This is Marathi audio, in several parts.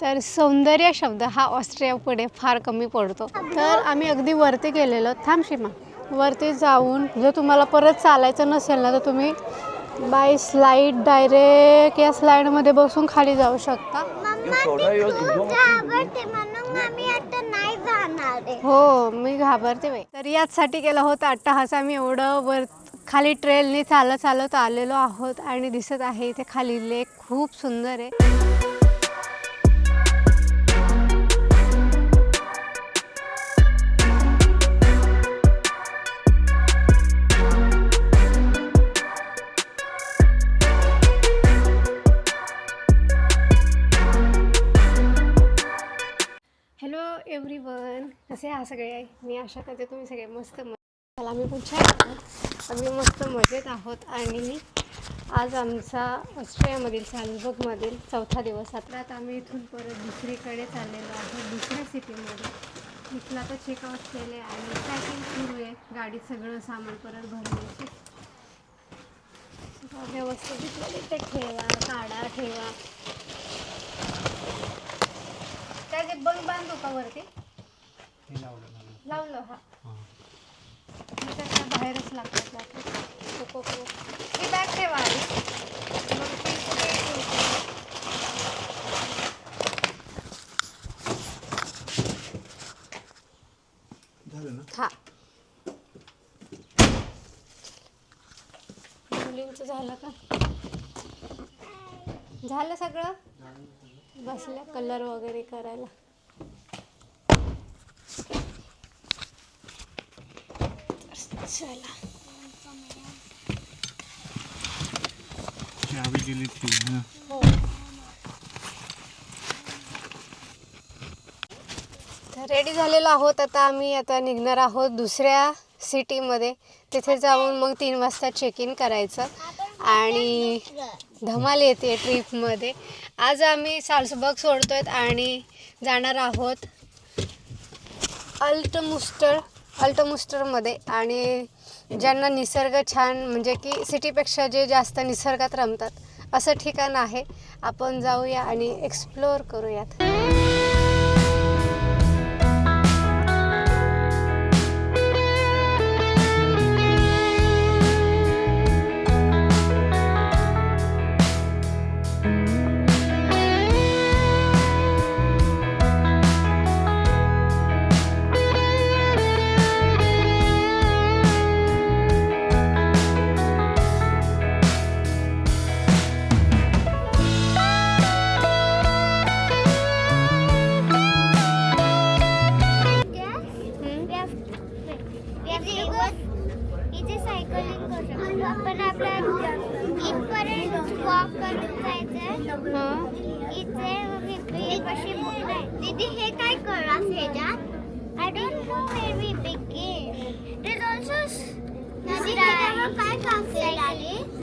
तर सौंदर्य शब्द हा ऑस्ट्रियापुढे फार कमी पडतो. तर आम्ही अगदी वरती गेलेलो. थांब सीमा. वरती जाऊन जर तुम्हाला परत चालायचं नसेल ना तर तुम्ही बाय स्लाईड डायरेक्ट या स्लाईडमध्ये बसून खाली जाऊ शकता. आवडते म्हणून आम्ही आता नाही जाणार आहे. हो मी घाबरते बाई. तर याचसाठी केला होता अट्टाहास. आम्ही एवढं वर खाली ट्रेलने चालत चालत आलेलो आहोत आणि दिसत आहे इथे खाली लेक खूप सुंदर आहे. कसे आहात सगळे मी आशा करते तुम्ही सगळे मस्त म चला आम्ही पुढच्या आहोत. आम्ही मस्त मजेत आहोत आणि आज आमचा ऑस्ट्रेलियामधील सालबर्गमधील चौथा दिवस. आता आम्ही इथून परत दुसरीकडे चाललेलो आहोत दुसऱ्या सिटीमध्ये. इथला तर चेकआउट केले आणि पॅकिंग सुरू आहे. गाडीत सगळं सामान परत भरण्याची व्यवस्थित ते ठेवा काढा ठेवा. त्या ते बंद बांधू का वरती? लावलं हा. मग त्या काय बाहेरच लागतात लागतात कोको को ही बॅग ठेवा आधी. मग ती कुठे ठेवू? हा. मुलींचं झालं का? झालं सगळं? बसल्या कलर वगैरे करायला. चला. चावी दिली ती ना हो. रेडी झालेलो आहोत. आता आम्ही आता निघणार आहोत दुसऱ्या सिटीमध्ये तिथे जाऊन मग तीन वाजता चेक इन करायचं. आणि धमाल येते ट्रिपमध्ये आज आम्ही साल्सबर्ग सोडतोय आणि जाणार आहोत अल्टमुस्टर अल्टमुस्टरमध्ये आणि ज्यांना निसर्ग छान म्हणजे की सिटीपेक्षा जे जास्त निसर्गात रमतात असं ठिकाण आहे. आपण जाऊया आणि एक्सप्लोअर करूयात. meu pai passei ali.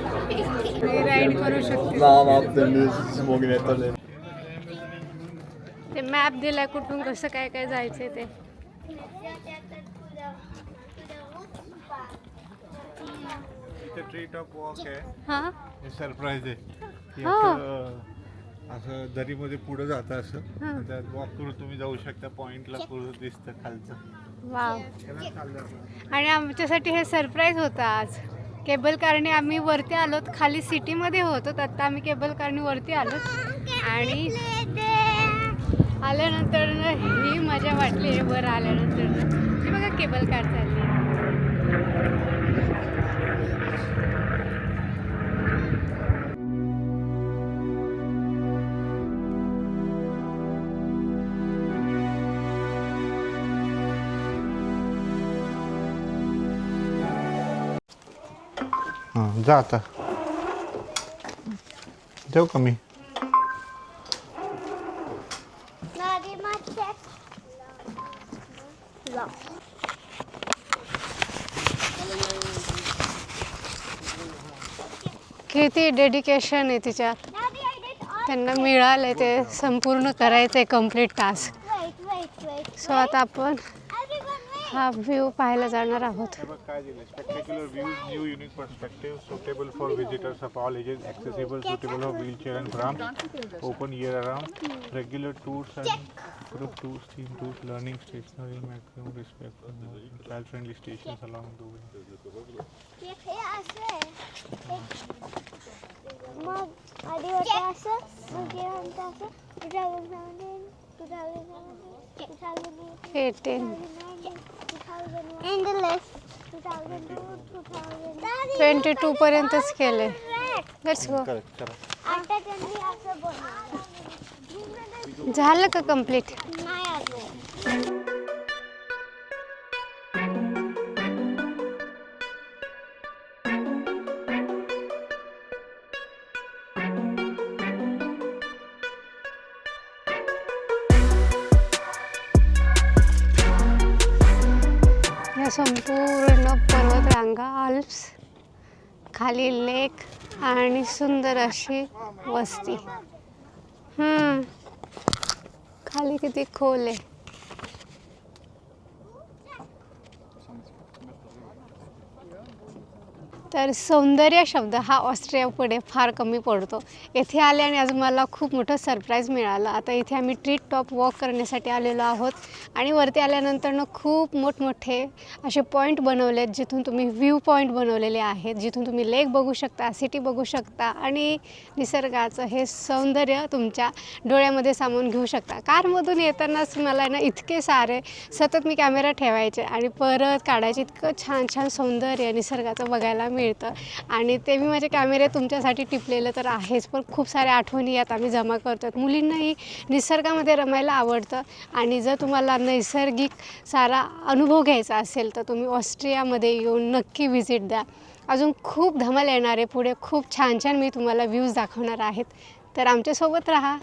Ride करू शकते. ते मॅप दिलाय कुठून कसं काय काय जायचंय ते ट्री टॉप वॉक आहे हा हे सरप्राईज आहे हो. असं दरीमध्ये पुढे जातं असं. हां. त्यात वॉक करून तुम्ही जाऊ शकता. पॉइंटला पुढं दिसतं खालचं. वाव आणि आमच्यासाठी हे सरप्राईज होतं आज. केबल कारने आम्ही वरती आलोत. खाली सिटीमध्ये होतो. आता आम्ही केबल कारने वरती आलोत. आणि आल्यानंतर ही मजा वाटली. आहे वर आल्यानंतर बघा केबल कार चालली. हां जा आता का मी. किती डेडिकेशन आहे तिच्यात. त्यांना मिळालं ते संपूर्ण करायचं आहे कंप्लीट टास्क. सो आता आपण. हा व्ह्यू पाहायला जाणार आहोत. हे बघ काय दिलं spectacular views new unique perspective suitable for visitors of all ages accessible suitable for wheelchair and pram open year around regular tours and group tours theme tours learning stationery maximum respect child friendly stations along the way. मग आधी होतं असं मग असं two thousand seventeen two thousand seventeen two thousand eighteen In the list. 2002, 2000. Twenty two पर्यंतच केले लेट्स गो आता त्यांनी असं बनवलं. झालं का कंप्लीट खाली लेक आणि सुंदर अशी वस्ती. खाली किती खोल आहे. तर सौंदर्य शब्द हा ऑस्ट्रियापुढे फार कमी पडतो. येथे आले आणि आज मला खूप मोठं सरप्राईज मिळालं. आता इथे आम्ही ट्रीट टॉप वॉक करण्यासाठी आलेलो आहोत. आणि वरती आल्यानंतर ना खूप मोठमोठे असे पॉईंट बनवले आहेत जिथून तुम्ही व्ह्यू पॉईंट बनवलेले आहेत जिथून तुम्ही लेक बघू शकता सिटी बघू शकता आणि निसर्गाचं हे सौंदर्य तुमच्या डोळ्यामध्ये सामावून घेऊ शकता. कारमधून येतानाच मला ना इतके सारे सतत मी कॅमेरा ठेवायचे आणि परत काढायचे. इतकं छान छान सौंदर्य निसर्गाचं बघायला मिळतं आणि ते मी माझे कॅमेरे तुमच्यासाठी टिपलेलं तर आहेच पण खूप साऱ्या आठवणी यात आम्ही जमा करतो मुलींनाही निसर्गामध्ये रमायला आवडतं आणि जर तुम्हाला नैसर्गिक सारा अनुभव घ्यायचा असेल तर तुम्ही ऑस्ट्रियामध्ये येऊन नक्की व्हिजिट द्या. अजून खूप धमाल येणार आहे पुढे खूप छान छान मी तुम्हाला व्ह्यूज दाखवणार आहेत. तर आमच्यासोबत राहा.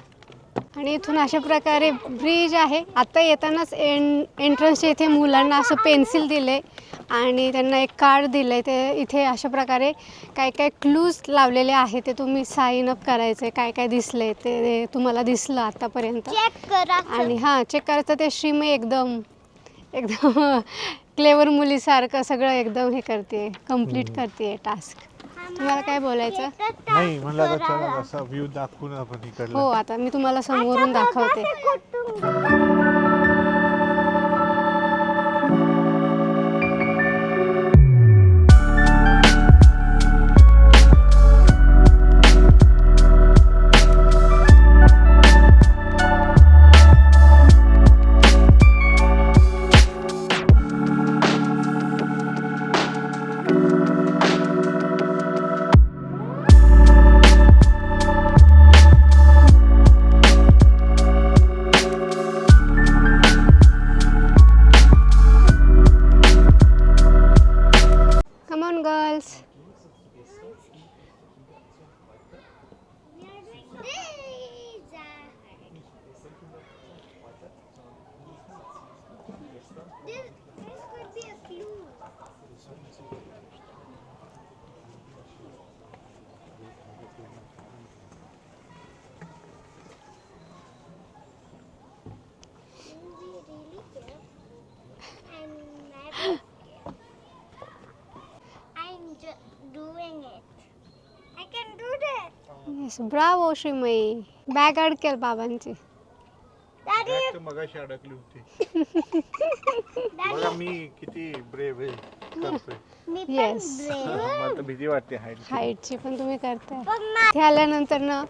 आणि इथून अशा प्रकारे ब्रिज आहे. आत्ता येतानाच एन एंट्रन्सच्या इथे मुलांना असं पेन्सिल दिले आणि त्यांना एक कार्ड दिलं आहे ते इथे अशा प्रकारे काय काय क्लूज लावलेले आहे ते तुम्ही साईन अप करायचे काय काय दिसले ते ते तुम्हाला दिसलं आतापर्यंत. चेक करा आणि हां चेक करायचं ते श्रीमय एकदम एकदम क्लेवर मुलीसारखं सगळं एकदम हे करते कंप्लीट करते टास्क तुम्हाला काय बोलायचं? नाही म्हणलं आता चला असा व्ह्यू दाखवून आपण हो आता मी तुम्हाला समोरून दाखवते. येस ब्रावो श्रीमयी बॅग अडकेल बाबांची तर मगाशी अडकली होती. बघा मी किती ब्रेव आहे. करतोय. मी पण Yes. brave. मला तर भीती वाटते हाईट हाईटची पण तुम्ही करताय. पण मा- इथे आल्यानंतर ना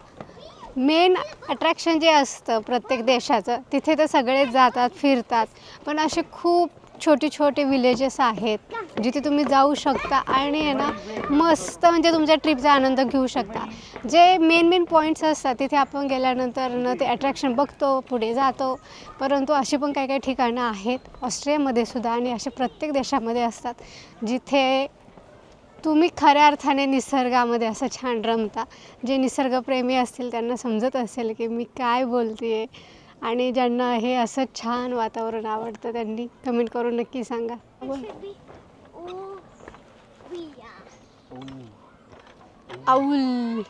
मेन अट्रॅक्शन जे असतं प्रत्येक देशाचं तिथे तर सगळेच जातात फिरतात. पण असे खूप छोटे छोटे विलेजेस आहेत जिथे तुम्ही जाऊ शकता आणि आहे ना मस्त म्हणजे तुमच्या ट्रिपचा आनंद घेऊ शकता. जे मेन मेन पॉईंट्स असतात तिथे आपण गेल्यानंतर ना ते अट्रॅक्शन बघतो पुढे जातो. परंतु अशी पण काही काही ठिकाणं आहेत ऑस्ट्रेलियामध्ये सुद्धा आणि असे प्रत्येक देशामध्ये असतात जिथे तुम्ही खऱ्या अर्थाने निसर्गामध्ये असं छान रमता. जे निसर्गप्रेमी असतील त्यांना समजत असेल की मी काय बोलते आहे आणि ज्यांना हे असं छान वातावरण आवडतं त्यांनी कमेंट करून नक्की सांगा. आऊल?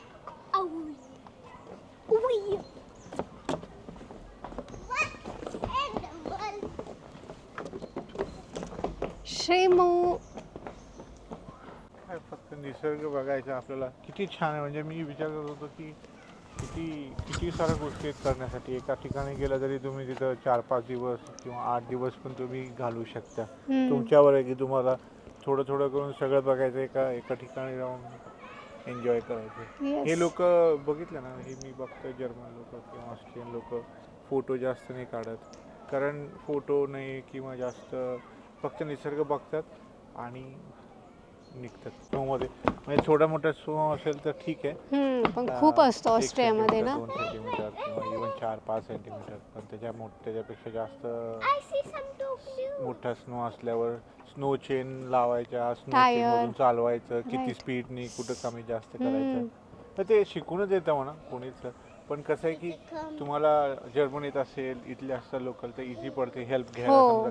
श्रीमू फक्त निसर्ग बघायचा आपल्याला किती छान आहे म्हणजे मी विचार करत होतो की किती किती साऱ्या गोष्टी आहेत करण्यासाठी एका ठिकाणी गेलं तरी तुम्ही तिथं चार पाच दिवस किंवा आठ दिवस पण तुम्ही घालवू शकता. तुमच्यावर आहे की तुम्हाला थोडं थोडं करून सगळं बघायचं एका एका ठिकाणी राहून एन्जॉय करायचं. हे लोक बघितलं ना हे मी बघतोय जर्मन लोक किंवा ऑस्ट्रेलियन लोक फोटो जास्त नाही काढत कारण फोटो नाही किंवा जास्त फक्त निसर्ग बघतात आणि निघतात स्नोमध्ये म्हणजे छोटा मोठा स्नो असेल तर ठीक आहे हम्म, पण खूप असतो ऑस्ट्रियामध्ये ना दोन सेंटीमीटर किंवा इव्हन चार पाच सेंटीमीटर पण त्याच्या मोठ त्याच्यापेक्षा जास्त I see some dog blue. मोठा स्नो असल्यावर स्नो चेन लावायच्या स्नो Tire. चेन चालवायचं किती Right. स्पीडनी कुठं कमी जास्त. करायचं तर ते शिकूनच येतं म्हणा कोणीच पण कसं आहे की तुम्हाला जर्मनीत असेल इथले असतात लोकल तर इझी पडते हेल्प घ्यायला हो. समजा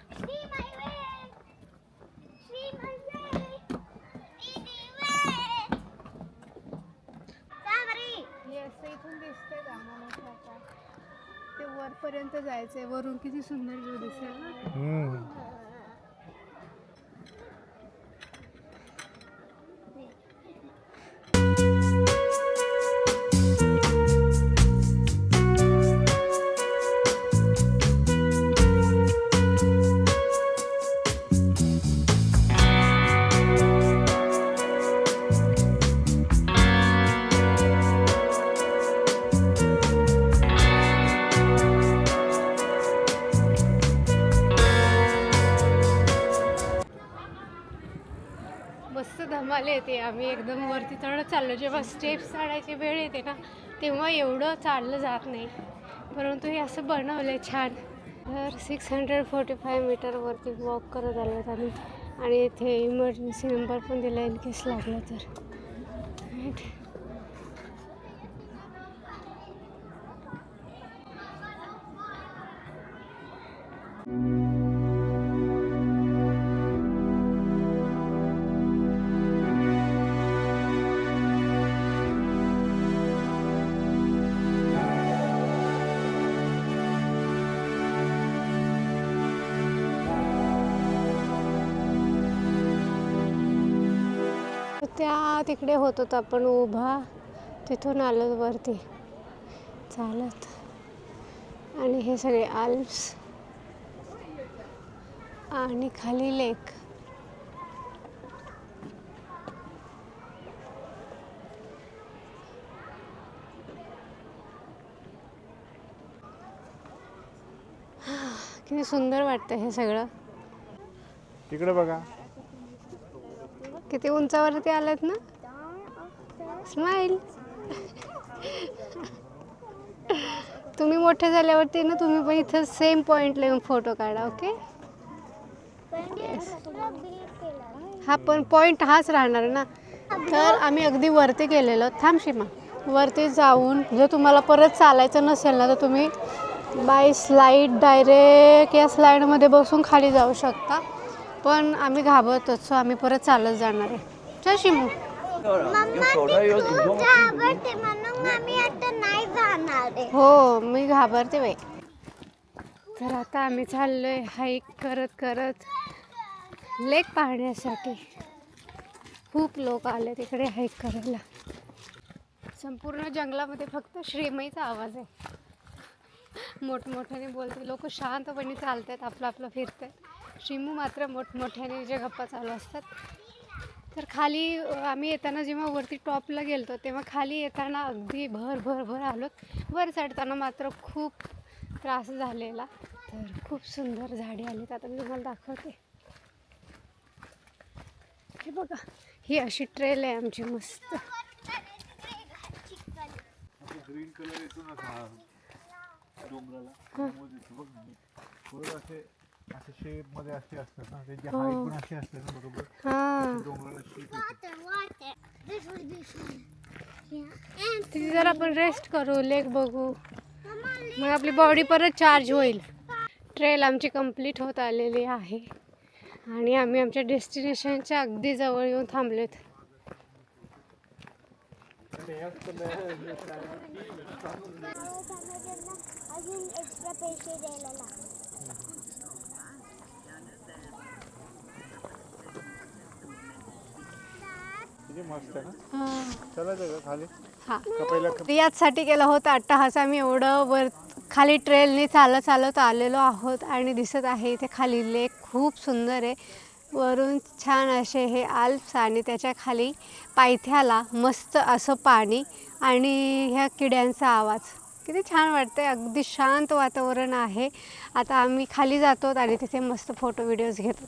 धमाल येते. आम्ही एकदम वरती चढत चाललो. जेव्हा स्टेप्स चढायची वेळ येते ना तेव्हा एवढं चाललं जात नाही. परंतु हे असं बनवलं आहे छान. तर सिक्स हंड्रेड फोर्टी फाय मीटरवरती वॉक करत आलो आम्ही. आणि इथे इमर्जन्सी नंबर पण दिला इन केस लागला तर. त्या तिकडे होत होतो आपण उभा तिथून आलो वरती. चालत. आणि हे सगळे आल्प्स आणि खाली लेक. किती सुंदर वाटतं हे सगळं. तिकडे बघा. किती उंचावरती आलेत ना? स्माईल तुम्ही मोठे झाल्यावरती ना तुम्ही पण इथं सेम पॉईंटला येऊन फोटो काढा ओके हा पण पॉईंट हाच राहणार ना. तर आम्ही अगदी वरती गेलेलो. थांब शिमा वरती जाऊन जर तुम्हाला परत चालायचं नसेल ना तर तुम्ही बाय स्लाईड डायरेक्ट या स्लाईडमध्ये बसून खाली जाऊ शकता. पण आम्ही घाबरतो सो आम्ही परत चालत जाणार आहे. चल शिमू. मम्मा ती खूप आवडते म्हणून आम्ही आता नाही जाणार आहे. हो मी घाबरते बाई. तर आता आम्ही चाललोय हाईक करत करत लेक पाहण्यासाठी. खूप लोक आले तिकडे हाईक करायला. संपूर्ण जंगलामध्ये फक्त श्रीमईचा आवाज आहे. मोठमोठ्याने बोलते. लोक शांतपणे चालतात आपलं आपलं फिरतात. श्रीमू मात्र मोठमोठ्याने जे गप्पा चालू असतात. तर खाली आम्ही येताना जेव्हा वरती टॉपला गेलतो तेव्हा खाली येताना अगदी भर भर भर आलो. वर चढताना मात्र खूप त्रास झालेला. तर खूप सुंदर झाडे आलीत आता मी तुम्हाला दाखवते. हे बघा ही अशी ट्रेल आहे आमची मस्त. ग्रीन कलर येतो ना डोंगराला. असे शेपमध्ये असे असतात ना त्याची हाईट पण अशी असते ना बरोबर. हां. डोंगराला शेप तिथे जर आपण रेस्ट करू लेक बघू. मग आपली बॉडी परत चार्ज होईल. ट्रेल आमची कंप्लीट होत आलेली आहे. आणि आम्ही आमच्या डेस्टिनेशनच्या अगदी जवळ येऊन थांबलोत अजून एक्स्ट्रा पैसे द्यायला लागतात किती मस्त आहे ना? खाली. हा. पहिला केला होता अट्टाहास. आम्ही एवढं वर खाली ट्रेलने चालत चालत आलेलो आहोत आणि दिसत आहे इथे खाली लेक खूप सुंदर आहे. वरून छान असे हे आल्प्स आणि त्याच्याखाली पायथ्याला मस्त असं पाणी आणि ह्या किड्यांचा आवाज. किती छान वाटतंय. अगदी शांत वातावरण आहे. आता आम्ही खाली जातो आणि तिथे मस्त फोटो व्हिडिओज घेतो